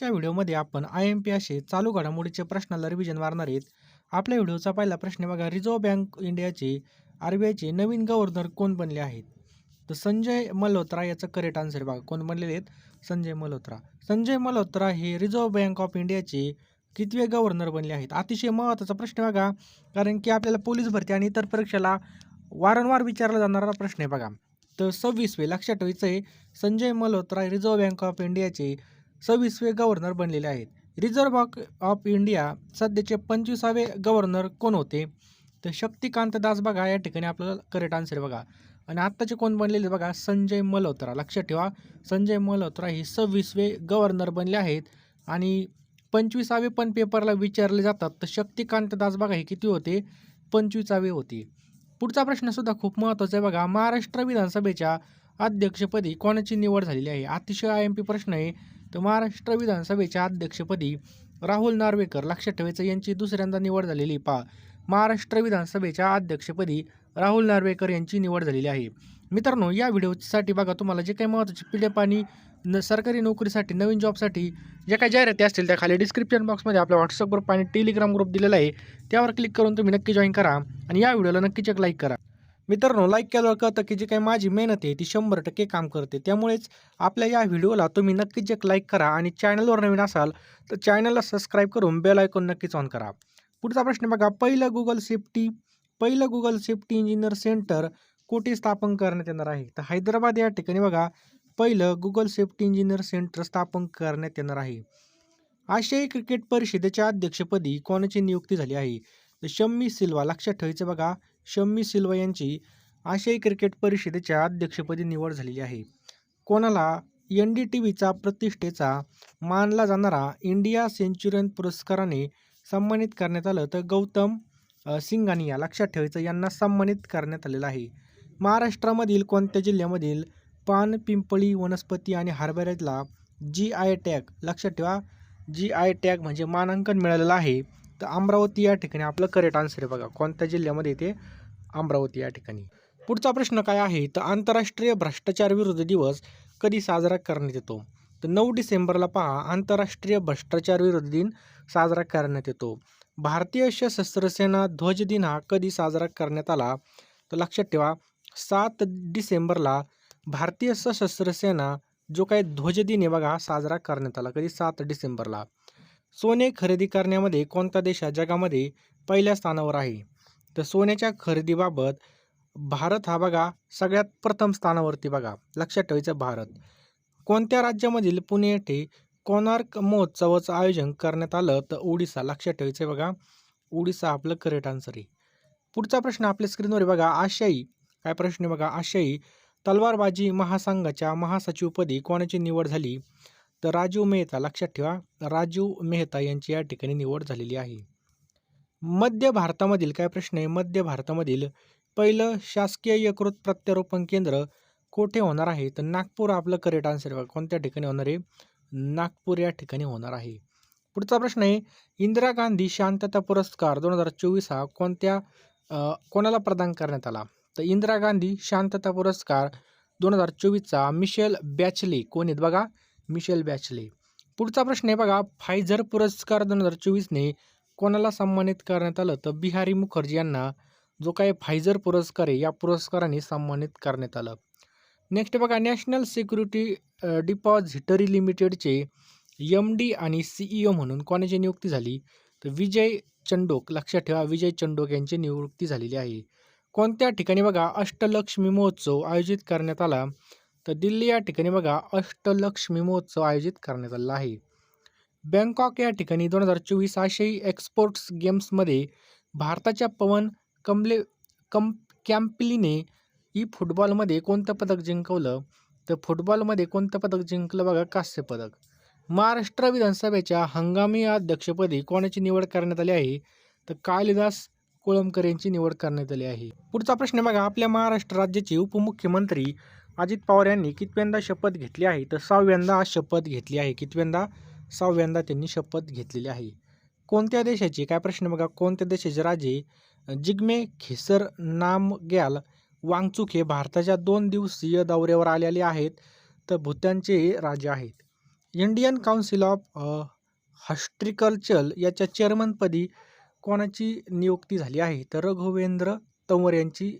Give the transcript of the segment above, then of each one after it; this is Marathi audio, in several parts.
आजच्या व्हिडिओमध्ये आपण आय एम पी असे चालू घडामोडीचे प्रश्नाला रिव्हिजन मारणार आहेत. आपल्या व्हिडिओचा पहिला प्रश्न बघा रिझर्व्ह बँक इंडियाचे आर बी आयचे नवीन गव्हर्नर कोण बनले आहेत? तर संजय मल्होत्रा याचं करेक्ट आन्सर बघा कोण बनलेले आहेत? संजय मल्होत्रा. संजय मल्होत्रा हे रिझर्व्ह बँक ऑफ इंडियाचे कितवे गव्हर्नर बनले आहेत? अतिशय महत्त्वाचा प्रश्न बघा कारण की आपल्याला पोलीस भरती आणि इतर परीक्षेला वारंवार विचारला जाणारा प्रश्न आहे बघा. तर सव्वीसवे लक्षात ठेवायचं आहे Sanjay Malhotra reserve bank of इंडियाचे सव्वीसवे गव्हर्नर बनलेले आहेत. रिझर्व्ह बँक ऑफ इंडिया सध्याचे पंचवीसावे गव्हर्नर कोण होते? तर शक्तिकांत दास बघा या ठिकाणी आपल्याला करेक्ट आन्सर बघा. आणि आत्ताचे कोण बनलेले बघा? संजय मल्होत्रा. लक्षात ठेवा संजय मल्होत्रा हे सव्वीसवे गव्हर्नर बनले आहेत. आणि पंचवीसावे पण पेपरला विचारले जातात. तर शक्तिकांत दास बघा हे किती होते? पंचवीसावे होते. पुढचा प्रश्नसुद्धा खूप महत्त्वाचा आहे बघा. महाराष्ट्र विधानसभेच्या अध्यक्षपदी कोणाची निवड झालेली आहे? अतिशय आय एम पी प्रश्न आहे. तर महाराष्ट्र विधानसभेच्या अध्यक्षपदी राहुल नार्वेकर लक्षात ठेवायचं यांची दुसऱ्यांदा निवड झालेली पा महाराष्ट्र विधानसभेच्या अध्यक्षपदी राहुल नार्वेकर यांची निवड झालेली आहे. मित्रांनो या व्हिडिओसाठी बघा तुम्हाला जे काही महत्त्वाचे पी डी एफ आणि न सरकारी नोकरीसाठी नवीन जॉबसाठी ज्या काही जाहिराती असतील त्या खाली डिस्क्रिप्शन बॉक्समध्ये आपला व्हॉट्सअप ग्रुप आणि टेलिग्राम ग्रुप दिलेला आहे. त्यावर क्लिक करून तुम्ही नक्की जॉईन करा आणि या व्हिडिओला नक्कीच एक लाईक करा. मित्रांनो लाईक केल्यावर कळतं की जी काही माझी मेहनत आहे ती शंभर टक्के काम करते. त्यामुळेच आपल्या या व्हिडिओला तुम्ही नक्कीच एक लाईक करा आणि चॅनलवर नवीन असाल तर चॅनलला सबस्क्राईब करून बेल आयकॉन नक्कीच ऑन करा. पुढचा प्रश्न बघा पहिलं गुगल सेफ्टी पहिलं गुगल सेफ्टी इंजिनियर सेंटर कुठे स्थापन करण्यात येणार आहे? तर हैदराबाद या ठिकाणी बघा पहिलं गुगल सेफ्टी इंजिनियर सेंटर स्थापन करण्यात येणार आहे. आशियाई क्रिकेट परिषदेच्या अध्यक्षपदी कोणाची नियुक्ती झाली आहे? तर शम्मी सिल्वा लक्षात ठेवायचं बघा शम्मी सिल्वा यांची आशियाई क्रिकेट परिषदेच्या अध्यक्षपदी निवड झालेली आहे. कोणाला एन डी टी व्हीचा प्रतिष्ठेचा मानला जाणारा इंडिया सेंच्युरियन पुरस्काराने सन्मानित करण्यात आलं तर गौतम सिंगानी या लक्षात ठेवायचं यांना सन्मानित करण्यात आलेलं आहे. महाराष्ट्रामधील कोणत्या जिल्ह्यामधील पान पिंपळी वनस्पती आणि हरभऱ्याला जी आय टॅग लक्षात ठेवा जी आय टॅग म्हणजे मानांकन मिळालेलं आहे. तर अमरावती या ठिकाणी आपलं करेक्ट आन्सर आहे बघा. कोणत्या जिल्ह्यामध्ये ते अमरावती या ठिकाणी. पुढचा प्रश्न काय आहे? तर आंतरराष्ट्रीय भ्रष्टाचार विरुद्ध दिवस कधी साजरा करण्यात येतो? तर नऊ डिसेंबरला पहा आंतरराष्ट्रीय भ्रष्टाचार विरोधी दिन साजरा करण्यात येतो. भारतीय सशस्त्र सेना ध्वज दिन हा कधी साजरा करण्यात आला? तर लक्षात ठेवा सात डिसेंबरला भारतीय सशस्त्र सेना जो काही ध्वज दिन आहे बघा साजरा करण्यात आला कधी? सात डिसेंबरला. सोने खरेदी करण्यामध्ये कोणता देश हा जगामध्ये पहिल्या स्थानावर आहे? तर सोन्याच्या खरेदीबाबत भारत हा बघा सगळ्यात प्रथम स्थानावरती बघा. लक्षात ठेवायचं भारत. कोणत्या राज्यामधील पुणे येथे कोणार्क महोत्सवाचं आयोजन करण्यात आलं? तर ओडिसा. लक्षात ठेवायचं आहे बघा. ओडिसा आपलं करेक्ट आन्सर आहे. पुढचा प्रश्न आपल्या स्क्रीनवर बघा. आशियाई. काय प्रश्न आहे बघा? आशियाई तलवारबाजी महासंघाच्या महासचिवपदी कोणाची निवड झाली? तर राजीव मेहता. लक्षात ठेवा. राजीव मेहता यांची या ठिकाणी निवड झालेली आहे. मध्य भारतामधील काय प्रश्न आहे? मध्य भारतामधील पहिलं शासकीय यकृत प्रत्यारोपण केंद्र कोठे होणार आहे? तर नागपूर आपलं करेक्ट आन्सर बघा. कोणत्या ठिकाणी होणार आहे? नागपूर या ठिकाणी होणार आहे. पुढचा प्रश्न आहे इंदिरा गांधी शांतता पुरस्कार दोन हजार चोवीस हा कोणत्या कोणाला प्रदान करण्यात आला? तर इंदिरा गांधी शांतता पुरस्कार दोन हजार चोवीसचा मिशेल बॅचले. कोण आहेत बघा? Michelle Bachelet. पुढचा प्रश्न आहे बघा फायझर पुरस्कार दोन हजार चोवीसने कोणाला सन्मानित करण्यात आलं तर बिहारी मुखर्जी यांना जो काही फायझर पुरस्कार आहे या पुरस्काराने सन्मानित करण्यात आलं. नेक्स्ट बघा नॅशनल सिक्युरिटी डिपॉझिटरी लिमिटेडचे एम डी आणि सीईओ म्हणून कोणाची नियुक्ती झाली? तर विजय चंडोक लक्षात ठेवा विजय चंडोक यांची नियुक्ती झालेली आहे. कोणत्या ठिकाणी बघा अष्टलक्ष्मी महोत्सव आयोजित करण्यात आला? तर दिल्ली या ठिकाणी बघा अष्टलक्ष्मी महोत्सव आयोजित करण्यात आला आहे. बँकॉक या ठिकाणी दोन हजार चोवीस आशियाई एक्सपोर्ट्स गेम्समध्ये भारताच्या पवन कमले कम कॅम्पलीने ई फुटबॉलमध्ये कोणतं पदक जिंकवलं? तर फुटबॉलमध्ये कोणतं पदक जिंकलं बघा? कांस्य पदक. महाराष्ट्र विधानसभेच्या हंगामी अध्यक्षपदी कोणाची निवड करण्यात आली आहे? तर कालिदास कोळंबकर यांची निवड करण्यात आली आहे. पुढचा प्रश्न बघा आपल्या महाराष्ट्र राज्याचे उपमुख्यमंत्री अजित पवार यांनी कितव्यांदा शपथ घेतली आहे? तर सहाव्यांदा शपथ घेतली आहे. कितव्यांदा? सहाव्यांदा त्यांनी शपथ घेतलेली आहे. कोणत्या देशाचे? काय प्रश्न बघा. कोणत्या देशाचे राजे? जिग्मे खेसर नामग्याल वांगचुक हे भारताच्या दोन दिवसीय दौऱ्यावर आलेले आहेत. तर भूतानचे राजे आहेत. इंडियन काउन्सिल ऑफ हॉस्ट्रिकल्चर याच्या चेअरमनपदी कोणाची नियुक्ती झाली आहे? तर रघुवेंद्र तंवर यांची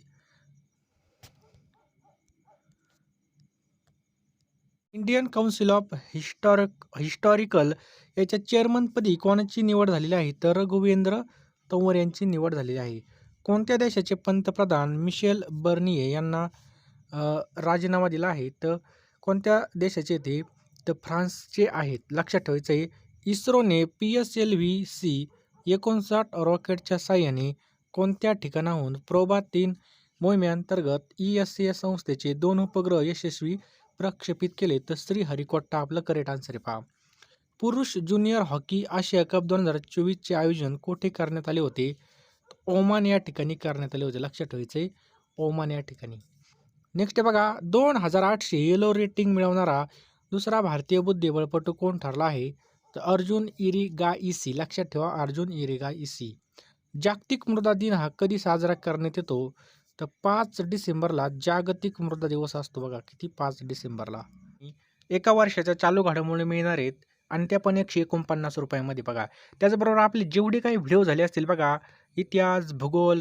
Indian council of historic historical याच्या चेअरमनपदी कोणाची निवड झालेली आहे? तर रघुवेंद्र तंवर यांची निवड झालेली आहे. कोणत्या देशाचे पंतप्रधान मिशेल बर्निये यांना राजीनामा दिला आहे? तर कोणत्या देशाचे ते? तर फ्रान्सचे आहेत. लक्षात ठेवायचं आहे इस्रोने P S L V C एकोणसाठ रॉकेटच्या साह्याने कोणत्या ठिकाणाहून प्रोबा तीन मोहिमेअंतर्गत ई एस सी एस संस्थेचे दोन उपग्रह यशस्वी प्रक्षेपित केले तर श्रीहरिकोटा आपलं करेक्ट आन्सर आहे पहा. पुरुष ज्युनियर हॉकी आशिया कप दोन हजार चोवीसचे आयोजन कोठे करण्यात आले होते? ओमान या ठिकाणी करण्यात आले होते. लक्षात ठेवायचे ओमान या ठिकाणी. नेक्स्ट बघा दोन हजार आठशे येलो रेटिंग मिळवणारा दुसरा भारतीय बुद्धिबळपटू कोण ठरला आहे? तर अर्जुन इरिगा इसी लक्षात ठेवा अर्जुन इरिगा इसी जागतिक मृदा दिन हा कधी साजरा करण्यात येतो? तर पाच डिसेंबरला जागतिक मृदा दिवस असतो बघा किती? पाच डिसेंबरला. एका वर्षाच्या चालू घडामोडी मिळणार आहेत आणि त्या पण एकशे एकोणपन्नास रुपयामध्ये बघा. त्याचबरोबर आपले जेवढे काही व्हिडिओ झाले असतील बघा इतिहास भूगोल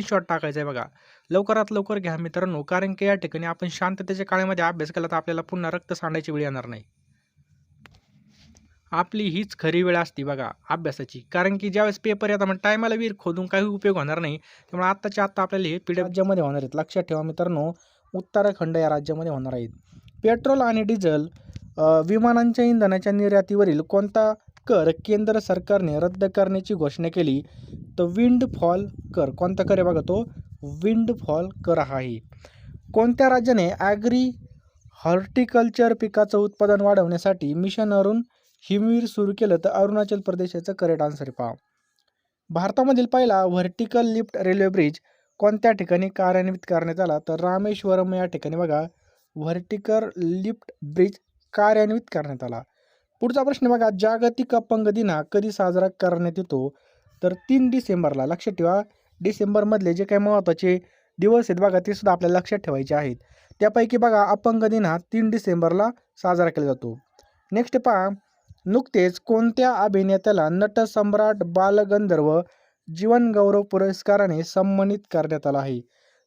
स्क्रीनशॉट टाकायचा आहे बघा. लवकरात लवकर घ्या मित्रांनो कारण की या ठिकाणी आपण शांततेच्या काळामध्ये अभ्यास केला तर आपल्याला पुन्हा रक्त सांडायची वेळ येणार नाही. आपली हीच खरी वेळ असते बघा अभ्यासाची. कारण की ज्यावेळेस पेपर येतात मग टायमाला वीर खोदून काही उपयोग होणार नाही. त्यामुळे आत्ताच्या आत्ता आपल्याला हे पी राज्यामध्ये होणार आहेत. लक्षात ठेवा मित्रांनो उत्तराखंड या राज्यामध्ये होणार आहेत. पेट्रोल आणि डिझेल विमानांच्या इंधनाच्या निर्यातीवरील कोणता कर केंद्र सरकारने रद्द करण्याची घोषणा केली. तर विंड फॉल कर कोणता कर आहे बघा तो? विंड फॉल कर आहे. कोणत्या राज्याने ॲग्री हॉर्टिकल्चर पिकाचं उत्पादन वाढवण्यासाठी मिशन अरुण हिमवीर सुरू केलं? तर अरुणाचल प्रदेशाचं करेक्ट आन्सर पहा. भारतामधील पहिला व्हर्टिकल लिफ्ट रेल्वे ब्रिज कोणत्या ठिकाणी कार्यान्वित करण्यात आला? तर रामेश्वरम या ठिकाणी बघा व्हर्टिकल लिफ्ट ब्रिज कार्यान्वित करण्यात आला. पुढचा प्रश्न बघा. जागतिक अपंग दिन हा कधी साजरा करण्यात येतो? तर तीन डिसेंबरला. लक्षात ठेवा. डिसेंबरमधले जे काही महत्त्वाचे दिवस आहेत बघा ते सुद्धा आपल्याला लक्षात ठेवायचे आहेत. त्यापैकी बघा अपंग दिन हा तीन डिसेंबरला साजरा केला जातो. नेक्स्ट पहा. नुकतेच कोणत्या अभिनेत्याला नटसम्राट बालगंधर्व जीवनगौरव पुरस्काराने सन्मानित करण्यात आला आहे?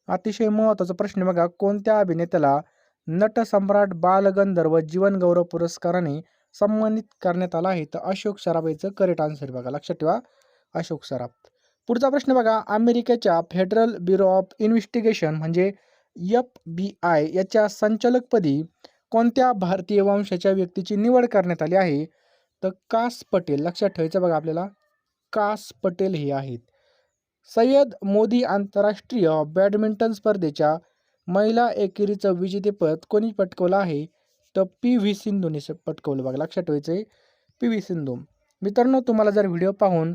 अतिशय महत्त्वाचा प्रश्न बघा. कोणत्या अभिनेत्याला नटसम्राट बालगंधर्व जीवनगौरव पुरस्काराने सन्मानित करण्यात आला आहे. तर अशोक सराफ याचं करेक्ट आन्सर बघा. लक्षात ठेवा. अशोक सराफ. पुढचा प्रश्न बघा. अमेरिकेच्या फेडरल ब्युरो ऑफ इन्व्हेस्टिगेशन म्हणजे एफ बी आय याच्या संचालकपदी कोणत्या भारतीय वंशाच्या व्यक्तीची निवड करण्यात आली आहे? तर कास पटेल. लक्षात ठेवायचं बघा आपल्याला. कास पटेल हे आहेत. सय्यद मोदी आंतरराष्ट्रीय बॅडमिंटन स्पर्धेच्या महिला एकेरीचं विजेतेपद कोणी पटकवलं आहे? तर पी व्ही सिंधूने स- पटकवलं बघा लक्षात ठेवायचं आहे. P V Sindhu. मित्रांनो तुम्हाला जर व्हिडिओ पाहून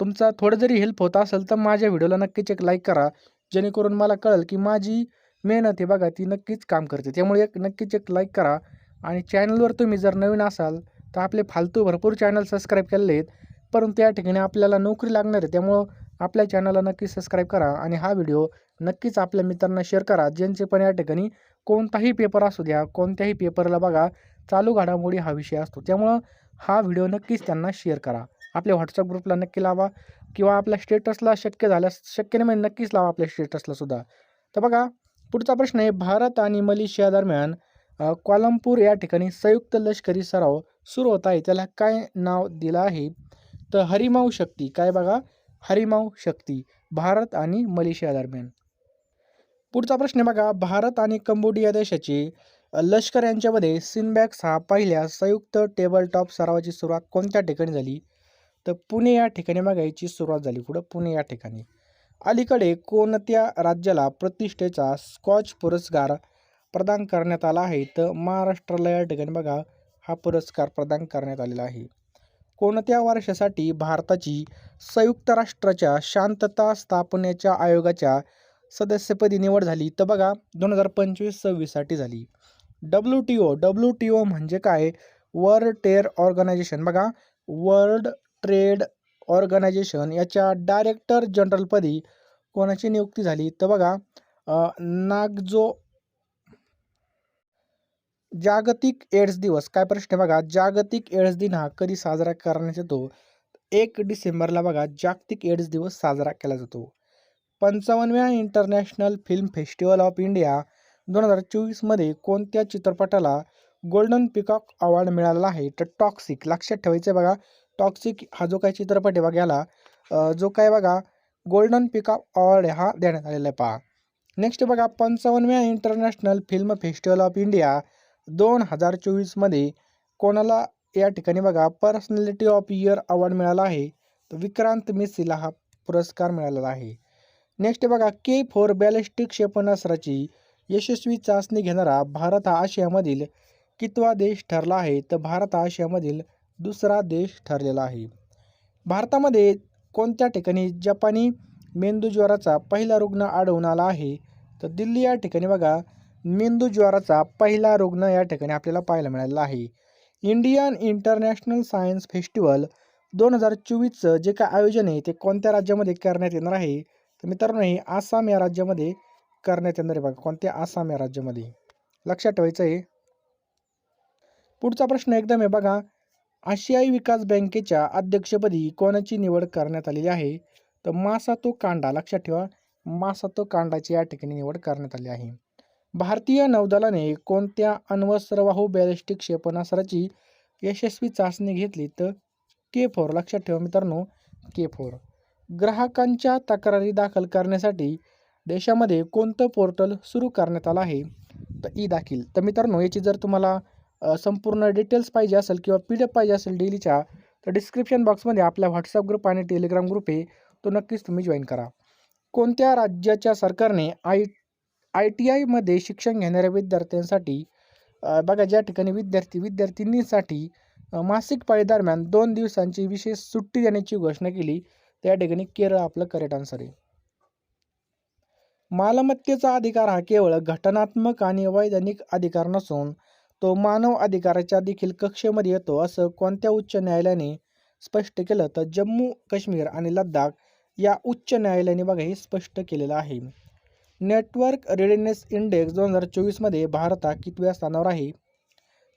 तुमचा थोडं जरी हेल्प होत असेल तर माझ्या व्हिडिओला नक्कीच एक लाईक करा. जेणेकरून मला कळेल की माझी मेहनत आहे बघा ती नक्कीच काम करते. त्यामुळे एक नक्कीच एक लाईक करा. आणि चॅनलवर तुम्ही जर नवीन असाल तर आपले फालतू भरपूर चॅनल सबस्क्राईब केलेले आहेत. परंतु या ठिकाणी आपल्याला नोकरी लागणार आहे त्यामुळं आपल्या चॅनलला नक्की सबस्क्राईब करा. आणि हा व्हिडिओ नक्कीच आपल्या मित्रांना शेअर करा ज्यांचे पण या ठिकाणी कोणताही पेपर असू द्या कोणत्याही पेपरला बघा चालू घडामोडी हा विषय असतो. त्यामुळं हा व्हिडिओ नक्कीच त्यांना शेअर करा. आपल्या व्हॉट्सअप ग्रुपला नक्की लावा किंवा आपल्या स्टेटसला शक्य झाल्यास शक्य नाही म्हणजे नक्कीच लावा आपल्या स्टेटसला सुद्धा. तर बघा पुढचा प्रश्न आहे भारत आणि मलेशिया दरम्यान क्वालमपूर या ठिकाणी संयुक्त लष्करी सराव सुरू होत आहे. त्याला काय नाव दिलं आहे? तर हरिमाऊ शक्ती. काय बघा? हरिमाऊ शक्ती. भारत आणि मलेशिया दरम्यान. पुढचा प्रश्न बघा. भारत आणि कंबोडिया देशाचे लष्कर यांच्यामध्ये सिनबॅक्स हा पहिल्या संयुक्त टेबल टॉप सरावाची सुरुवात कोणत्या ठिकाणी झाली? तर पुणे या ठिकाणी बघा याची सुरुवात झाली. पुढं पुणे या ठिकाणी. अलीकडे कोणत्या राज्याला प्रतिष्ठेचा स्कॉच पुरस्कार प्रदान करण्यात आला आहे? तर महाराष्ट्राला या ठिकाणी बघा हा पुरस्कार प्रदान करण्यात आलेला आहे. कोणत्या वर्षासाठी भारताची संयुक्त राष्ट्राच्या शांतता स्थापनेच्या आयोगाच्या सदस्यपदी निवड झाली. तर बघा दोन हजार पंचवीस सव्वीससाठी झाली. W T O W T O म्हणजे काय? World trade organisation. बघा वर्ल्ड ट्रेड ऑर्गनायझेशन याच्या डायरेक्टर जनरलपदी कोणाची नियुक्ती झाली? तर बघा नागजो जागतिक एड्स दिवस. काय प्रश्न आहे बघा? जागतिक एड्स दिन हा कधी साजरा करण्यात येतो? एक डिसेंबरला बघा जागतिक एड्स दिवस साजरा केला जातो. पंचावन्नव्या international film festival of India दोन हजार चोवीसमध्ये कोणत्या चित्रपटाला गोल्डन पिकॉक अवॉर्ड मिळाला आहे? तर टॉक्सिक. लक्षात ठेवायचं आहे बघा टॉक्सिक हा जो काय चित्रपट आहे बघा याला जो काय बघा गोल्डन पिकॉक अवॉर्ड हा देण्यात आलेला आहे पहा. नेक्स्ट बघा पंचावन्नव्या international film festival of India दोन हजार चोवीसमध्ये कोणाला या ठिकाणी बघा पर्सनॅलिटी ऑफ इयर अवॉर्ड मिळाला आहे? तर विक्रांत मिसीला हा पुरस्कार मिळालेला आहे. नेक्स्ट बघा के फोर बॅलिस्टिक क्षेपणास्त्राची यशस्वी चाचणी घेणारा भारत हा आशियामधील कितवा देश ठरला आहे? तर भारत हा आशियामधील दुसरा देश ठरलेला आहे. भारतामध्ये कोणत्या ठिकाणी जपानी मेंदूज्वराचा पहिला रुग्ण आढळून आला आहे? तर दिल्ली या ठिकाणी बघा मेंदूज्वराचा पहिला रुग्ण या ठिकाणी आपल्याला पाहायला मिळालेला आहे. इंडियन इंटरनॅशनल सायन्स फेस्टिवल दोन हजार चोवीसचं जे काय आयोजन आहे ते कोणत्या राज्यामध्ये करण्यात येणार आहे? तर मित्रांनो हे आसाम या राज्यामध्ये करण्यात येणार आहे बघा. कोणत्या आसाम या राज्यामध्ये? लक्षात ठेवायचं आहे. पुढचा प्रश्न एकदम आहे बघा. आशियाई विकास बँकेच्या अध्यक्षपदी कोणाची निवड करण्यात आलेली आहे? तर मासातो कांडा लक्षात ठेवा. मासातो कांडाची या ठिकाणी निवड करण्यात आली आहे. भारतीय नौदलाने कोणत्या अण्वस्त्रवाहू बॅलिस्टिक क्षेपणास्त्राची यशस्वी चाचणी घेतली? तर के फोर लक्षात ठेवा मित्रांनो. K four. ग्राहकांच्या तक्रारी दाखल करण्यासाठी देशामध्ये कोणतं पोर्टल सुरू करण्यात आलं आहे? तर ई दाखील. तर मित्रांनो याची जर तुम्हाला संपूर्ण डिटेल्स पाहिजे असेल किंवा पी डी एफ पाहिजे असेल डेलीच्या तर डिस्क्रिप्शन बॉक्समध्ये आपला व्हॉट्सअप ग्रुप आणि टेलिग्राम ग्रुप आहे. तो नक्कीच तुम्ही जॉईन करा. कोणत्या राज्याच्या सरकारने आय आय टी आयमध्ये शिक्षण घेणाऱ्या विद्यार्थ्यांसाठी बघा ज्या ठिकाणी विद्यार्थी विद्यार्थिनींसाठी मासिक पाळी दरम्यान दोन दिवसांची विशेष सुट्टी देण्याची घोषणा केली त्या ठिकाणी केरळ आपलं करेक्ट आन्सर आहे मालमत्तेचा अधिकार हा केवळ घटनात्मक आणि वैधानिक अधिकार नसून तो मानव अधिकाराच्या देखील कक्षेमध्ये येतो असं कोणत्या उच्च न्यायालयाने स्पष्ट केलं तर जम्मू काश्मीर आणि लद्दाख या उच्च न्यायालयाने बघा हे स्पष्ट केलेलं आहे. नेटवर्क रेडिनेस इंडेक्स दोन हजार चोवीसमध्ये भारत हा कितव्या स्थानावर आहे?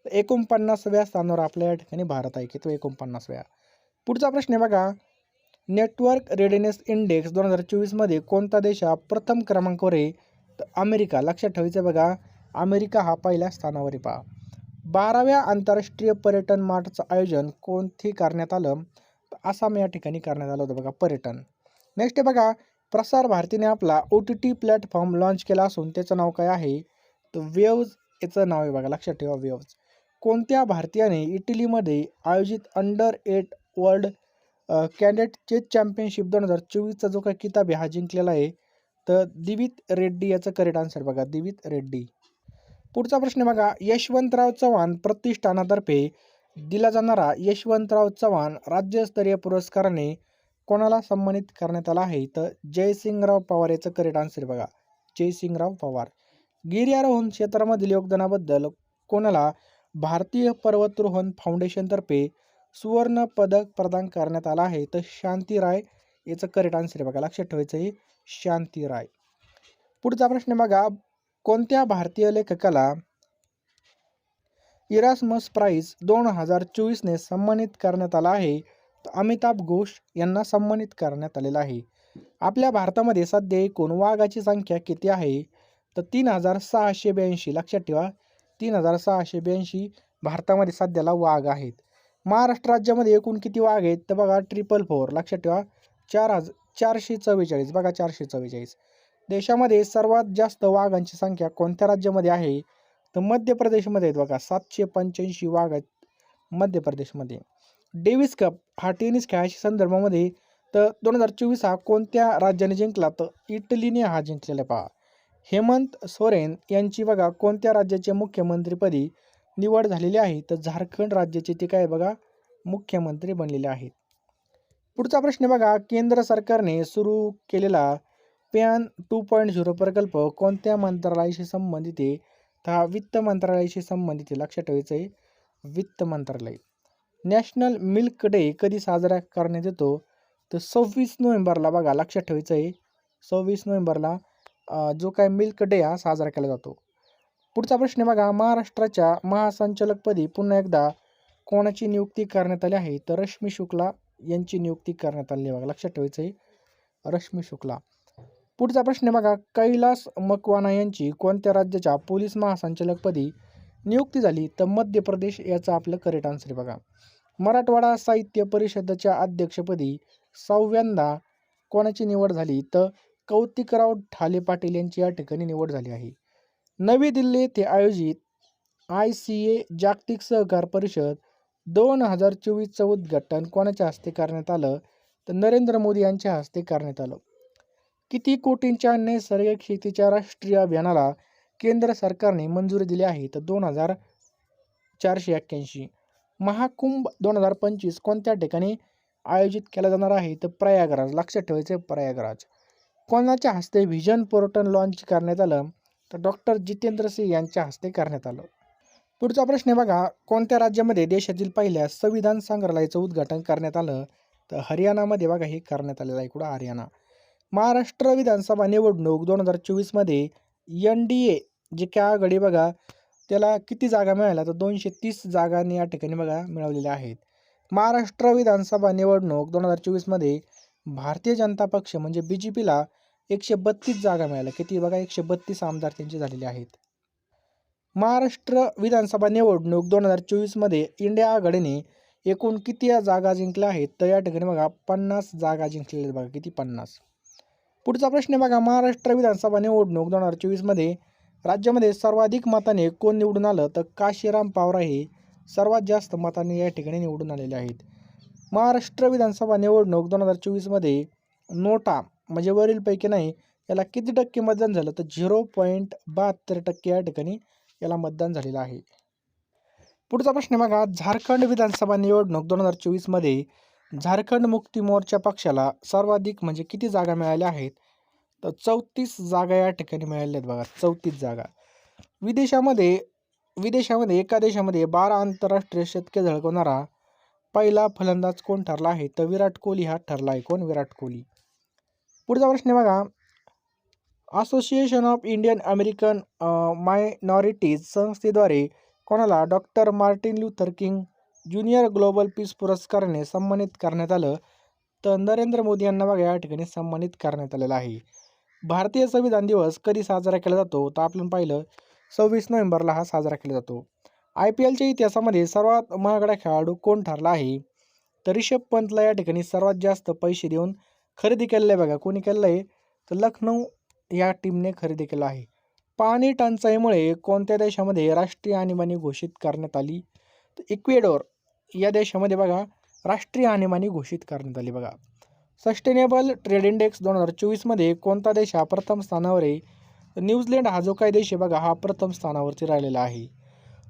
एकोणपन्नासव्या स्थानावर आपल्या या ठिकाणी भारत आहे. कितव्या एकोणपन्नासव्या? पुढचा प्रश्न आहे बघा. नेटवर्क रेडिनेस इंडेक्स दोन हजार चोवीसमध्ये कोणता देश हा प्रथम क्रमांकावर आहे? तर अमेरिका. लक्षात ठेवायचं बघा अमेरिका हा पहिल्या स्थानावर आहे पहा. बाराव्या आंतरराष्ट्रीय पर्यटन मार्टचं आयोजन कोणती करण्यात आलं? तर आसाम या ठिकाणी करण्यात आलं होतं बघा पर्यटन. नेक्स्ट आहे बघा प्रसार भारतीने आपला O T T platform launch केला असून त्याचं नाव काय आहे? तर वेव्ज याचं नाव आहे बघा लक्षात ठेवा वेव्ज. कोणत्या भारतीयाने इटलीमध्ये आयोजित under eight world candidates chess championship दोन हजार चोवीसचा जो काही किताब आहे हा जिंकलेला आहे. तर दिवित रेड्डी याचं करेक्ट आन्सर बघा दिवित रेड्डी. पुढचा प्रश्न बघा यशवंतराव चव्हाण प्रतिष्ठानातर्फे दिला जाणारा यशवंतराव चव्हाण राज्यस्तरीय पुरस्काराने कोणाला सन्मानित करण्यात आला आहे? तर जयसिंगराव पवार याचं करेक्ट आन्सर बघा. जयसिंगराव पवार. गिर्यारोहण क्षेत्रामधील योगदानाबद्दल कोणाला भारतीय पर्वतरोहण फाउंडेशनतर्फे सुवर्ण पदक प्रदान करण्यात आला आहे. तर शांती राय याचं करेक्ट आन्सर आहे बघा. लक्षात ठेवायचं आहे. शांती राय. पुढचा प्रश्न बघा. कोणत्या भारतीय लेखकाला इरासमस प्राईज दोन हजार चोवीसने सन्मानित करण्यात आला आहे? तर अमिताभ घोष यांना सन्मानित करण्यात आलेला आहे. आपल्या भारतामध्ये सध्या एकूण वाघाची संख्या किती आहे? तर तीन हजार सहाशे ब्याऐंशी. लक्षात ठेवा. तीन हजार सहाशे ब्याऐंशी भारतामध्ये सध्याला वाघ आहेत. महाराष्ट्र राज्यामध्ये एकूण किती वाघ आहेत? तर बघा ट्रिपल फोर लक्षात ठेवा. चार हज चारशे चव्वेचाळीस. बघा चारशे चव्वेचाळीस. देशामध्ये सर्वात जास्त वाघांची संख्या कोणत्या राज्यामध्ये आहे? तर मध्य प्रदेशमध्ये आहेत बघा सातशे पंच्याऐंशी वाघ आहेत मध्य प्रदेशमध्ये डेव्हिस कप हा टेनिस खेळाच्या संदर्भामध्ये तर दोन हजार चोवीस हा कोणत्या राज्याने जिंकला? तर इटलीने हा जिंकलेला पहा. हेमंत सोरेन यांची बघा कोणत्या राज्याचे मुख्यमंत्रीपदी निवड झालेली आहे तर झारखंड राज्याचे ते काय बघा मुख्यमंत्री बनलेले आहेत. पुढचा प्रश्न बघा केंद्र सरकारने सुरू केलेला पॅन टू पॉईंट झिरो प्रकल्प कोणत्या मंत्रालयाशी संबंधित आहे? तर हा वित्त मंत्रालयाशी संबंधित आहे लक्षात ठेवायचं आहे. वित्त मंत्रालय. नॅशनल मिल्क डे कधी साजरा करण्यात येतो? तर सव्वीस नोव्हेंबरला बघा लक्षात ठेवायचं आहे. सव्वीस नोव्हेंबरला जो काय मिल्क डे हा साजरा केला जातो. पुढचा प्रश्न बघा. महाराष्ट्राच्या महासंचालकपदी पुन्हा एकदा कोणाची नियुक्ती करण्यात आली आहे? तर रश्मी शुक्ला यांची नियुक्ती करण्यात आली आहे बघा. लक्षात ठेवायचं आहे. रश्मी शुक्ला. पुढचा प्रश्न बघा. कैलास मकवाना यांची कोणत्या राज्याच्या पोलीस महासंचालकपदी नियुक्ती झाली? तर मध्य प्रदेश याचं आपलं करेक्ट आन्सर आहे बघा. मराठवाडा साहित्य परिषदेच्या अध्यक्षपदी सहाव्यांदा कोणाची निवड झाली? तर कौतिकराव ठाले पाटील यांची या ठिकाणी निवड झाली आहे. नवी दिल्ली येथे आयोजित आय सी ए जागतिक सहकार परिषद दोन हजार चोवीसचं उद्घाटन कोणाच्या हस्ते करण्यात आलं? तर नरेंद्र मोदी यांच्या हस्ते करण्यात आलं. किती कोटींच्या नैसर्गिक शेतीच्या राष्ट्रीय अभियानाला केंद्र सरकारने मंजुरी दिली आहे? तर दोन हजार चारशे एक्क्याऐंशी. महाकुंभ दोन हजार पंचवीस कोणत्या ठिकाणी आयोजित केला जाणार आहे? तर प्रयागराज लक्षात ठेवायचं प्रयागराज. कोणाच्या हस्ते व्हिजन पोर्टल लॉन्च करण्यात आलं? तर डॉक्टर जितेंद्र सिंह यांच्या हस्ते करण्यात आलं. पुढचा प्रश्न आहे बघा कोणत्या राज्यामध्ये देशातील पहिल्या संविधान संग्रहालयाचं उद्घाटन करण्यात आलं? तर हरियाणामध्ये बघा हे करण्यात आलेलं आहे कुठं? हरियाणा. महाराष्ट्र विधानसभा निवडणूक दोन हजार चोवीसमध्ये एन डी ए जे काय आघाडी बघा त्याला किती जागा मिळाल्या? तर दोनशे तीस जागांनी या ठिकाणी बघा मिळवलेल्या आहेत. महाराष्ट्र विधानसभा निवडणूक दोन हजार चोवीसमध्ये भारतीय जनता पक्ष म्हणजे बी जे पीला एकशे बत्तीस जागा मिळाल्या. किती? बघा एकशे बत्तीस आमदार त्यांचे झालेले आहेत. महाराष्ट्र विधानसभा निवडणूक दोन हजार चोवीसमध्ये इंडिया आघाडीने एकूण किती जागा जिंकल्या आहेत? तर या ठिकाणी बघा पन्नास जागा जिंकलेल्या आहेत बघा. किती? पन्नास. पुढचा प्रश्न आहे बघा महाराष्ट्र विधानसभा निवडणूक दोन हजार चोवीसमध्ये राज्यामध्ये सर्वाधिक मताने कोण निवडून आलं? तर काशीराम पावरा हे सर्वात जास्त मताने या ठिकाणी निवडून आलेले आहेत. महाराष्ट्र विधानसभा निवडणूक दोन हजार चोवीसमध्ये नोटा म्हणजे वरीलपैकी नाही याला किती टक्के मतदान झालं? तर झिरो पॉईंट बहात्तर टक्के या ठिकाणी याला मतदान झालेलं आहे. पुढचा प्रश्न बघा झारखंड विधानसभा निवडणूक दोन हजार चोवीसमध्ये झारखंड मुक्ती मोर्चा पक्षाला सर्वाधिक म्हणजे किती जागा मिळाल्या आहेत? तर चौतीस जागा या ठिकाणी मिळाल्या आहेत बघा चौतीस जागा. विदेशामध्ये विदेशामध्ये एका देशामध्ये बारा आंतरराष्ट्रीय शतके झळकवणारा पहिला फलंदाज कोण ठरला आहे? तर विराट कोहली हा ठरला आहे. कोण? विराट कोहली. पुढचा प्रश्न आहे बघा. Association of Indian American minorities संस्थेद्वारे कोणाला doctor Martin Luther King junior global peace पुरस्काराने सन्मानित करण्यात आलं? तर नरेंद्र मोदी यांना बघा या ठिकाणी सन्मानित करण्यात आलेलं आहे. भारतीय संविधान दिवस कधी साजरा केला जातो? तर आपण पाहिलं सव्वीस नोव्हेंबरला हा साजरा केला जातो. आय पी एलच्या इतिहासामध्ये सर्वात महागडा खेळाडू कोण ठरला आहे? तर रिषभ पंतला या ठिकाणी सर्वात जास्त पैसे देऊन खरेदी केलेलं आहे बघा. कोणी केलेलं आहे? तर लखनौ या टीमने खरेदी केलं आहे. पाणी टंचाईमुळे कोणत्या देशामध्ये राष्ट्रीय आणीबाणी घोषित करण्यात आली? तर इक्वेडोर या देशामध्ये बघा राष्ट्रीय आणीबाणी घोषित करण्यात आली बघा. सस्टेनेबल ट्रेड इंडेक्स दोन हजार चोवीसमध्ये कोणता देश हा प्रथम स्थानावर आहे? तर न्यूझीलंड हा जो काही देश आहे बघा हा प्रथम स्थानावरती राहिलेला आहे.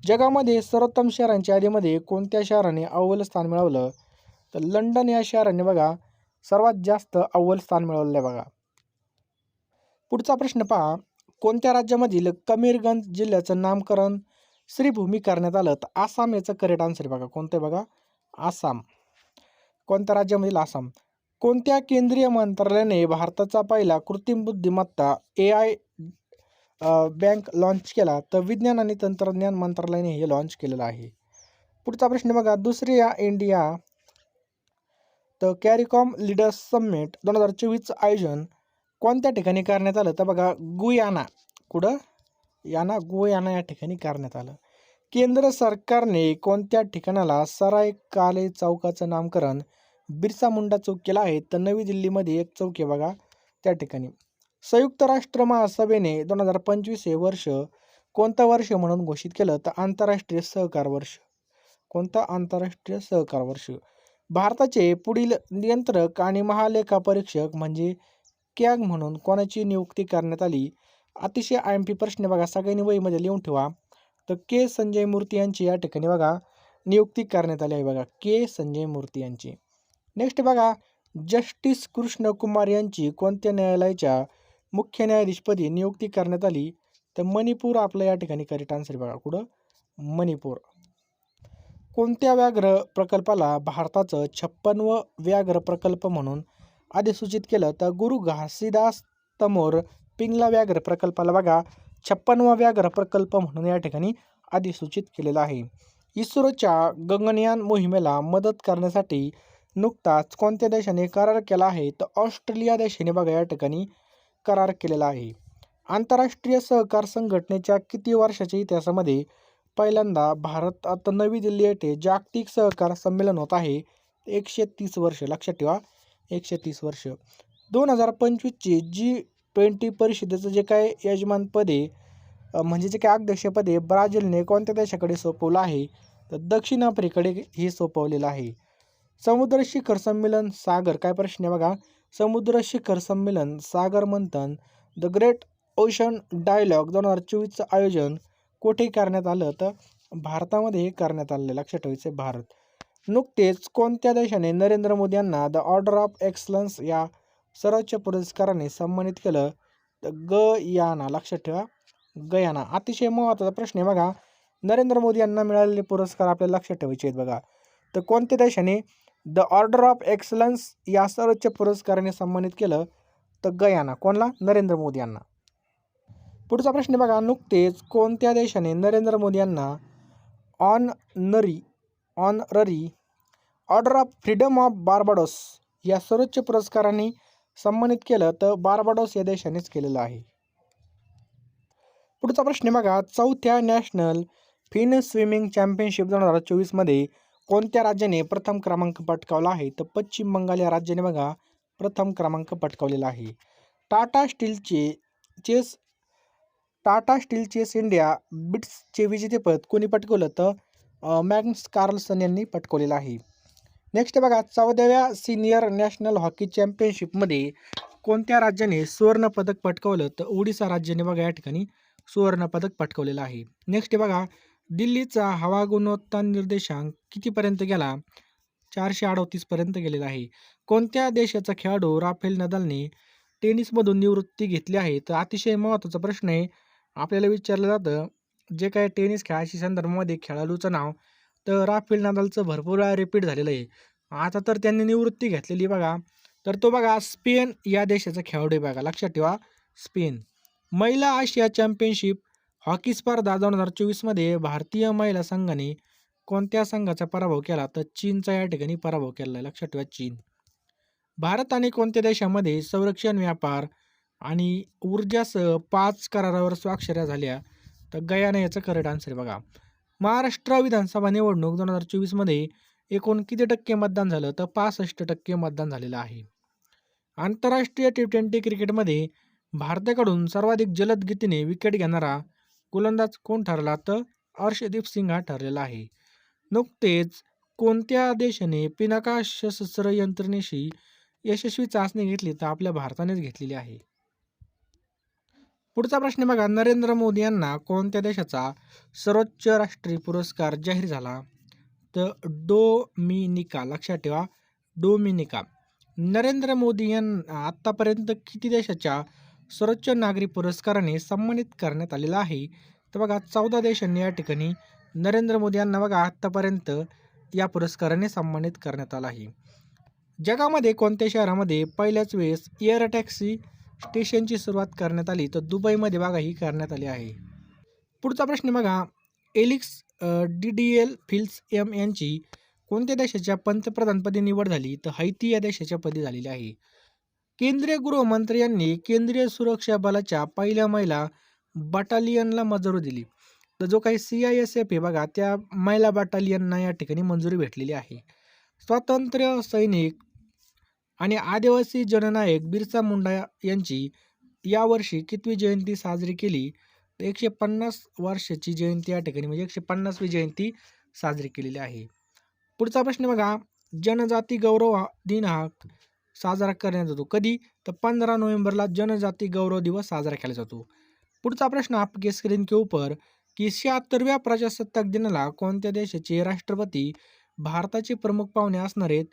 जगामध्ये सर्वोत्तम शहरांच्या यादीमध्ये कोणत्या शहराने अव्वल स्थान मिळवलं? तर लंडन या शहराने बघा सर्वात जास्त अव्वल स्थान मिळवलं आहे बघा. पुढचा प्रश्न पहा. कोणत्या राज्यामधील कमीरगंज जिल्ह्याचं नामकरण श्रीभूमी करण्यात आलं? तर आसाम याचं करेक्ट आन्सर आहे बघा. कोणतं आहे बघा? आसाम. कोणत्या राज्यामधील आसाम? कोणत्या केंद्रीय मंत्रालयाने भारताचा पहिला कृत्रिम बुद्धिमत्ता ए आय बँक लॉन्च केला? तर विज्ञान आणि तंत्रज्ञान मंत्रालयाने हे लॉन्च केलेलं आहे. पुढचा प्रश्न बघा. दुसरी या इंडिया तर कॅरिकॉम लिडर्स समिट दोन हजार चोवीसचं आयोजन कोणत्या ठिकाणी करण्यात आलं? तर बघा गुयाना. कुठं? याना गुयाना या ठिकाणी करण्यात आलं. केंद्र सरकारने कोणत्या ठिकाणाला सराय काले चौकाचं नामकरण बिरसा मुंडा चौक केला आहे? तर नवी दिल्लीमध्ये एक चौक आहे बघा त्या ठिकाणी. संयुक्त राष्ट्र महासभेने दोन हजार पंचवीस हे वर्ष कोणतं वर्ष म्हणून घोषित केलं? तर आंतरराष्ट्रीय सहकार वर्ष. कोणतं आंतरराष्ट्रीय सहकार वर्ष? भारताचे पुढील नियंत्रक आणि महालेखा परीक्षक म्हणजे कॅग म्हणून कोणाची नियुक्ती करण्यात आली? अतिशय आय एम पी प्रश्न बघा सगळ्यांनी वहीमध्ये लिहून ठेवा. तर के संजय मूर्ती यांची या ठिकाणी बघा नियुक्ती करण्यात आली आहे बघा के संजय मूर्ती यांची. नेक्स्ट बघा जस्टिस कृष्ण कुमार यांची कोणत्या न्यायालयाच्या मुख्य न्यायाधीशपदी नियुक्ती करण्यात आली? तर मणिपूर आपलं या ठिकाणी करेक्ट आन्सर बघा कुठं? मणिपूर. कोणत्या व्याघ्र प्रकल्पाला भारताचं छप्पनवं व्याघ्र प्रकल्प म्हणून अधिसूचित केलं तर गुरु घासीदास तमोर पिंगला व्याघ्र प्रकल्पाला बघा छप्पनवा व्याघ्र प्रकल्प म्हणून या ठिकाणी अधिसूचित केलेला आहे. इस्रोच्या गगनयान मोहिमेला मदत करण्यासाठी नुकताच कोणत्या देशाने करार केला आहे तर ऑस्ट्रेलिया देशाने बघा या ठिकाणी करार केलेला आहे. आंतरराष्ट्रीय सहकार संघटनेच्या किती वर्षाच्या इतिहासामध्ये पहिल्यांदा भारत आता नवी दिल्ली येथे जागतिक सहकार संमेलन होत आहे. एकशे तीस वर्ष लक्षात ठेवा. एकशे तीस वर्ष. दोन हजार पंचवीसची जी ट्वेंटी परिषदेचं जे काय यजमानपदे म्हणजे जे काय अध्यक्षपदे ब्राझीलने कोणत्या देशाकडे सोपवलं आहे तर दक्षिण आफ्रिकेकडे हे सोपवलेलं आहे. समुद्र शिखर संमेलन सागर. काय प्रश्न आहे बघा? समुद्र शिखर संमेलन Sagar Manthan the great ocean dialogue दोन हजार चोवीसचं आयोजन कुठे करण्यात आलं तर भारतामध्ये हे करण्यात आलेलं आहे. लक्षात ठेवायचं भारत. नुकतेच कोणत्या देशाने नरेंद्र मोदी यांना द ऑर्डर ऑफ एक्सलन्स या सर्वोच्च पुरस्काराने सन्मानित केलं? तर गयाना. लक्षात ठेवा. गयाना. अतिशय महत्त्वाचा प्रश्न आहे बघा. नरेंद्र मोदी यांना मिळालेले पुरस्कार आपल्याला लक्षात ठेवायचे आहेत बघा. तर कोणत्या देशाने द ऑर्डर ऑफ एक्सलन्स या सर्वोच्च पुरस्काराने सन्मानित केलं? तर गयाना. कोणला? नरेंद्र मोदी यांना. पुढचा प्रश्न बघा. नुकतेच कोणत्या देशाने नरेंद्र मोदी यांना honorary honorary order of freedom of Barbados या सर्वोच्च पुरस्काराने सन्मानित केलं तर बार्बाडोस या देशानेच केलेलं आहे. पुढचा प्रश्न बघा. चौथ्या नॅशनल फिन स्विमिंग चॅम्पियनशिप दोन हजार चोवीसमध्ये कोणत्या राज्याने प्रथम क्रमांक पटकावला आहे? तर पश्चिम बंगाल या राज्याने बघा प्रथम क्रमांक पटकावलेला आहे. टाटा स्टीलचे chess Tata steel chess India बिट्सचे विजेतेपद कोणी पटकवलं तर मॅग्नस कार्लसन यांनी पटकवलेलं आहे. नेक्स्ट बघा चौदाव्या सिनियर नॅशनल हॉकी चॅम्पियनशिपमध्ये कोणत्या राज्याने सुवर्णपदक पटकावलं तर ओडिसा राज्याने बघा या ठिकाणी सुवर्णपदक पटकवलेलं आहे. नेक्स्ट बघा दिल्लीचा हवा गुणवत्ता निर्देशांक कितीपर्यंत गेला? चारशे अडतीसपर्यंत गेलेला आहे. कोणत्या देशाचा खेळाडू राफेल नदालने टेनिसमधून निवृत्ती घेतली आहे? तर अतिशय महत्त्वाचा प्रश्न आहे आपल्याला विचारलं जातं जे काय टेनिस खेळाशी संदर्भामध्ये खेळाडूचं नाव तर राफेल नादालचं भरपूर वेळा रिपीट झालेलं आहे. आता तर त्यांनी निवृत्ती घेतलेली बघा. तर तो बघा स्पेन या देशाचा खेळाडू आहे बघा. लक्षात ठेवा स्पेन. महिला आशिया चॅम्पियनशिप हॉकी स्पर्धा दोन हजार चोवीसमध्ये भारतीय महिला संघाने कोणत्या संघाचा पराभव केला? तर चीनचा या ठिकाणी पराभव केला आहे. लक्षात ठेवा चीन. भारत आणि कोणत्या देशामध्ये संरक्षण व्यापार आणि ऊर्जासह पाच करारावर स्वाक्षऱ्या झाल्या तर गयाना याचं करेक्ट आन्सर आहे बघा. महाराष्ट्र विधानसभा निवडणूक दोन हजार चोवीसमध्ये एकूण किती टक्के मतदान झालं? तर पासष्ट टक्के मतदान झालेलं आहे. आंतरराष्ट्रीय टी ट्वेंटी क्रिकेटमध्ये भारताकडून सर्वाधिक जलद गतीने विकेट घेणारा गोलंदाज कोण ठरला? तर अर्षदीप सिंग हा ठरलेला आहे. नुकतेच कोणत्या देशाने पिनाका सशस्त्र यंत्रणेशी यशस्वी चाचणी घेतली? तर आपल्या भारतानेच घेतलेली आहे. पुढचा प्रश्न बघा नरेंद्र मोदी यांना कोणत्या देशाचा सर्वोच्च राष्ट्रीय पुरस्कार जाहीर झाला? तर डोमिनिका लक्षात ठेवा डोमिनिका. नरेंद्र मोदी यांना आत्तापर्यंत किती देशाच्या सर्वोच्च नागरी पुरस्काराने सन्मानित करण्यात आलेला आहे? तर बघा चौदा देशांनी या ठिकाणी. नरेंद्र मोदी यांना बघा आत्तापर्यंत या पुरस्काराने सन्मानित करण्यात आला आहे. जगामध्ये कोणत्या शहरामध्ये पहिल्याच वेळेस एअर टॅक्सी स्टेशनची सुरुवात करण्यात आली तर दुबईमध्ये बघा ही करण्यात आली आहे. पुढचा प्रश्न बघा. Alix Didier Fils Aime यांची कोणत्या देशाच्या पंतप्रधानपदी निवड झाली? तर हैती या देशाच्या पदी झालेली आहे. केंद्रीय गृहमंत्री यांनी केंद्रीय सुरक्षा बलाच्या पहिल्या महिला बटालियनला मंजुरी दिली. तर जो काही सी आय एस एफ आहे बघा त्या महिला बटालियनना या ठिकाणी मंजुरी भेटलेली आहे. स्वातंत्र्य सैनिक आणि आदिवासी जननायक बिरसा मुंडा यांची यावर्षी कितवी जयंती साजरी केली? तर एकशे पन्नास वर्षाची जयंती या ठिकाणी म्हणजे एकशे पन्नासवी जयंती साजरी केलेली आहे. पुढचा प्रश्न बघा. जनजाती गौरव दिन हा साजरा करण्यात येतो. कधी? तर पंधरा नोव्हेंबरला जनजाती गौरव दिवस साजरा केला जातो. पुढचा प्रश्न आपके स्क्रीन के ऊपर. की शहात्तरव्या प्रजासत्ताक दिनाला कोणत्या देशाचे राष्ट्रपती भारताचे प्रमुख पाहुणे असणार आहेत?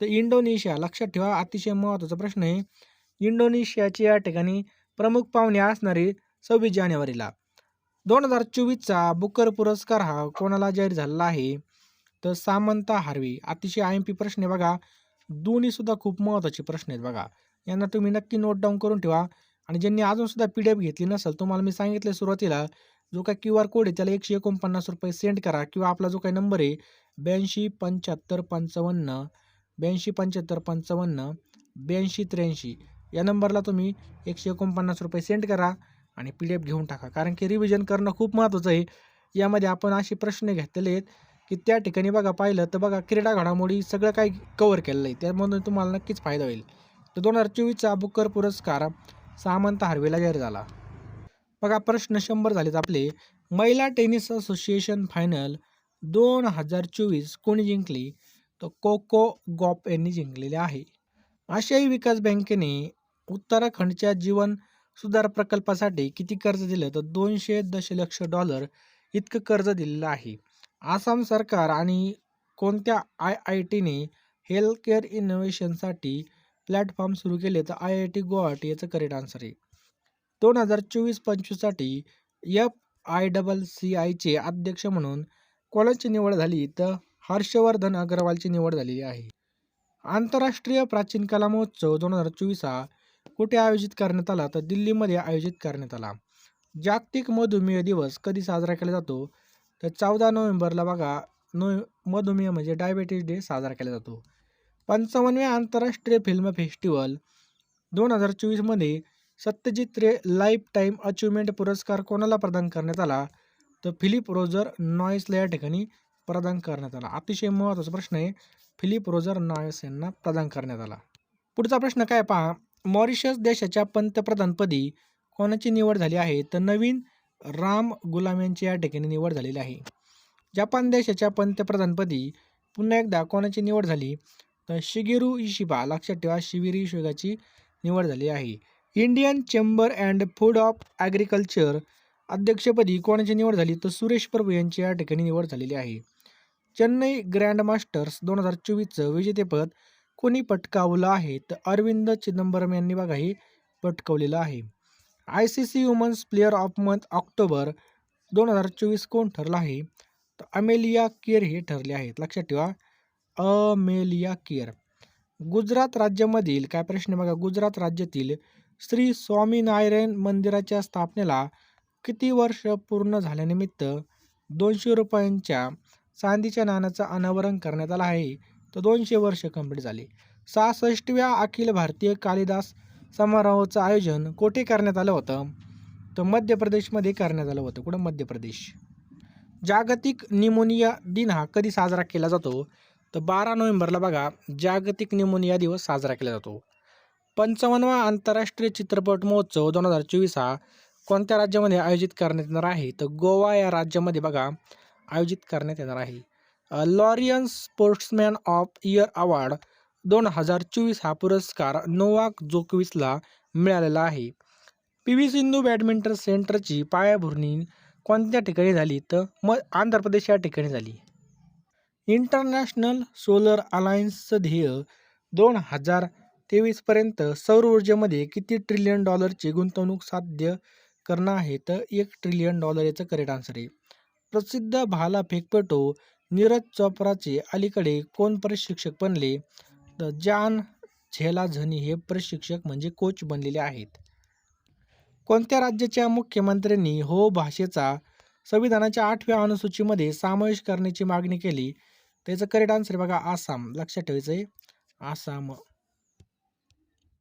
तर इंडोनेशिया लक्षात ठेवा अतिशय महत्त्वाचा प्रश्न आहे. इंडोनेशियाची या ठिकाणी प्रमुख पाहुणे असणारे सव्वीस जानेवारीला. दोन हजार चोवीसचा बुकर पुरस्कार हा कोणाला जाहीर झालेला आहे? तर सामंता हार्वे. अतिशय आय एम पी प्रश्न आहे बघा. दोन्हीसुद्धा खूप महत्त्वाचे प्रश्न आहेत बघा. यांना तुम्ही नक्की नोट डाऊन करून ठेवा. आणि ज्यांनी अजूनसुद्धा पी डी एफ घेतली नसेल तुम्हाला मी सांगितलं सुरुवातीला जो काय क्यू आर कोड आहे त्याला एकशे एकोणपन्नास रुपये सेंड करा किंवा आपला जो काही नंबर आहे ब्याऐंशी पंच्याहत्तर पंचावन्न ब्याऐंशी पंच्याहत्तर पंचावन्न ब्याऐंशी त्र्याऐंशी. या नंबरला तुम्ही एकशे एकोणपन्नास रुपये सेंड करा आणि पी डी एफ घेऊन टाका. कारण की रिव्हिजन करणं खूप महत्त्वाचं आहे. यामध्ये आपण असे प्रश्न घेतलेले आहेत की त्या ठिकाणी बघा पाहिलं तर बघा क्रीडा घडामोडी सगळं काही कवर केलेलं आहे. त्यामधून तुम्हाला नक्कीच फायदा होईल. तर दोन हजार चोवीसचा बुकर पुरस्कार सामंत हार्वेला जाहीर झाला. बघा प्रश्न शंभर झालेत आपले. महिला टेनिस असोसिएशन फायनल दोन हजार चोवीस कोणी जिंकली? तर कोको गॉप यांनी जिंकलेले आहे. आशियाई विकास बँकेने उत्तराखंडच्या जीवन सुधार प्रकल्पासाठी किती कर्ज दिलं? तर दोनशे दशलक्ष डॉलर इतकं कर्ज दिलेलं आहे. आसाम सरकार आणि कोणत्या आय आय टीने हेल्थकेअर इनोव्हेशनसाठी प्लॅटफॉर्म सुरू केले? तर आय आय टी गुवाहाटी याचं करेक्ट आन्सर आहे. दोन हजार चोवीस पंचवीससाठी एफ आय डबल सी आयचे अध्यक्ष म्हणून कोणाची निवड झाली? तर हर्षवर्धन अग्रवालची निवड झालेली आहे. आंतरराष्ट्रीय प्राचीन कला महोत्सव दोन हजार चोवीस हा कुठे आयोजित करण्यात आला तर दिल्लीमध्ये आयोजित करण्यात आला. जागतिक मधुमेह दिवस कधी साजरा केला जातो? तर चौदा नोव्हेंबरला बघा नो मधुमेह म्हणजे डायबेटीस डे साजरा केला जातो. पंचावन्नव्या आंतरराष्ट्रीय फिल्म फेस्टिवल दोन हजार चोवीसमध्ये Satyajit Ray lifetime achievement पुरस्कार कोणाला प्रदान करण्यात आला? तर फिलिप रोजर नॉईसला या ठिकाणी प्रदान करण्यात आला. अतिशय महत्त्वाचा प्रश्न आहे. फिलिप रोजर नॉयस यांना प्रदान करण्यात आला. पुढचा प्रश्न काय पहा. मॉरिशस देशाच्या पंतप्रधानपदी कोणाची निवड झाली आहे? तर नवीन राम गुलाम यांची या ठिकाणी निवड झालेली आहे. जपान देशाच्या पंतप्रधानपदी पुन्हा एकदा कोणाची निवड झाली? तर शिगिरू इशिबा लक्षात ठेवा शिविरी इशिबाची निवड झाली आहे. Indian chamber and food of agriculture अध्यक्षपदी कोणाची निवड झाली? तर सुरेश प्रभू यांची या ठिकाणी निवड झालेली आहे. चेन्नई ग्रँडमास्टर्स दोन हजार चोवीसचं विजेतेपद कोणी पटकावलं आहे? तर अरविंद चिदंबरम यांनी बघा हे पटकवलेलं आहे. I C C women's player of month October दोन हजार चोवीस कोण ठरलं आहे? तर अमेलिया केअर हे ठरले आहेत. लक्षात ठेवा अमेलिया केअर गुजरात राज्यामधील काय प्रश्न बघा गुजरात राज्यातील श्री स्वामीनारायण मंदिराच्या स्थापनेला किती वर्ष पूर्ण झाल्यानिमित्त दोनशे रुपयांच्या चांदीच्या नाण्याचं अनावरण करण्यात आलं आहे. तर दोनशे वर्ष कंप्लीट झाले. सहासष्टव्या अखिल भारतीय कालिदास समारोहाचं आयोजन कोठे करण्यात आलं होतं? तर मध्य प्रदेशमध्ये करण्यात आलं होतं. कुठं? मध्य प्रदेश. जागतिक निमोनिया दिन हा कधी साजरा केला जातो? तर बारा नोव्हेंबरला बघा जागतिक निमोनिया दिवस साजरा केला जातो. पंचावन्नवा आंतरराष्ट्रीय चित्रपट महोत्सव दोन हजार चोवीस हा कोणत्या राज्यामध्ये आयोजित करण्यात येणार आहे? तर गोवा या राज्यामध्ये बघा आयोजित करण्यात येणार आहे. Laureus sportsman of year award दोन हजार चोवीस हा पुरस्कार नोवाक जोकविसला मिळालेला आहे. पी. व्ही. सिंधू बॅडमिंटन सेंटरची पायाभरणी कोणत्या ठिकाणी झाली तर म आंध्र प्रदेश या ठिकाणी झाली. इंटरनॅशनल सोलर अलायन्सचं ध्येय दोन हजार तेवीसपर्यंत सौर ऊर्जेमध्ये किती ट्रिलियन डॉलरची गुंतवणूक साध्य करणं आहे तर एक ट्रिलियन डॉलर याचं करेक्ट आन्सर आहे. प्रसिद्ध भाला फेकपटू नीरज चोप्राचे अलीकडे कोण प्रशिक्षक बनले? तर जान झेला झनी हे प्रशिक्षक म्हणजे कोच बनलेले आहेत. कोणत्या राज्याच्या मुख्यमंत्र्यांनी हो भाषेचा संविधानाच्या आठव्या अनुसूचीमध्ये समावेश करण्याची मागणी केली? त्याचं करेक्ट आन्सर बघा आसाम. लक्षात ठेवायचं आहे आसाम.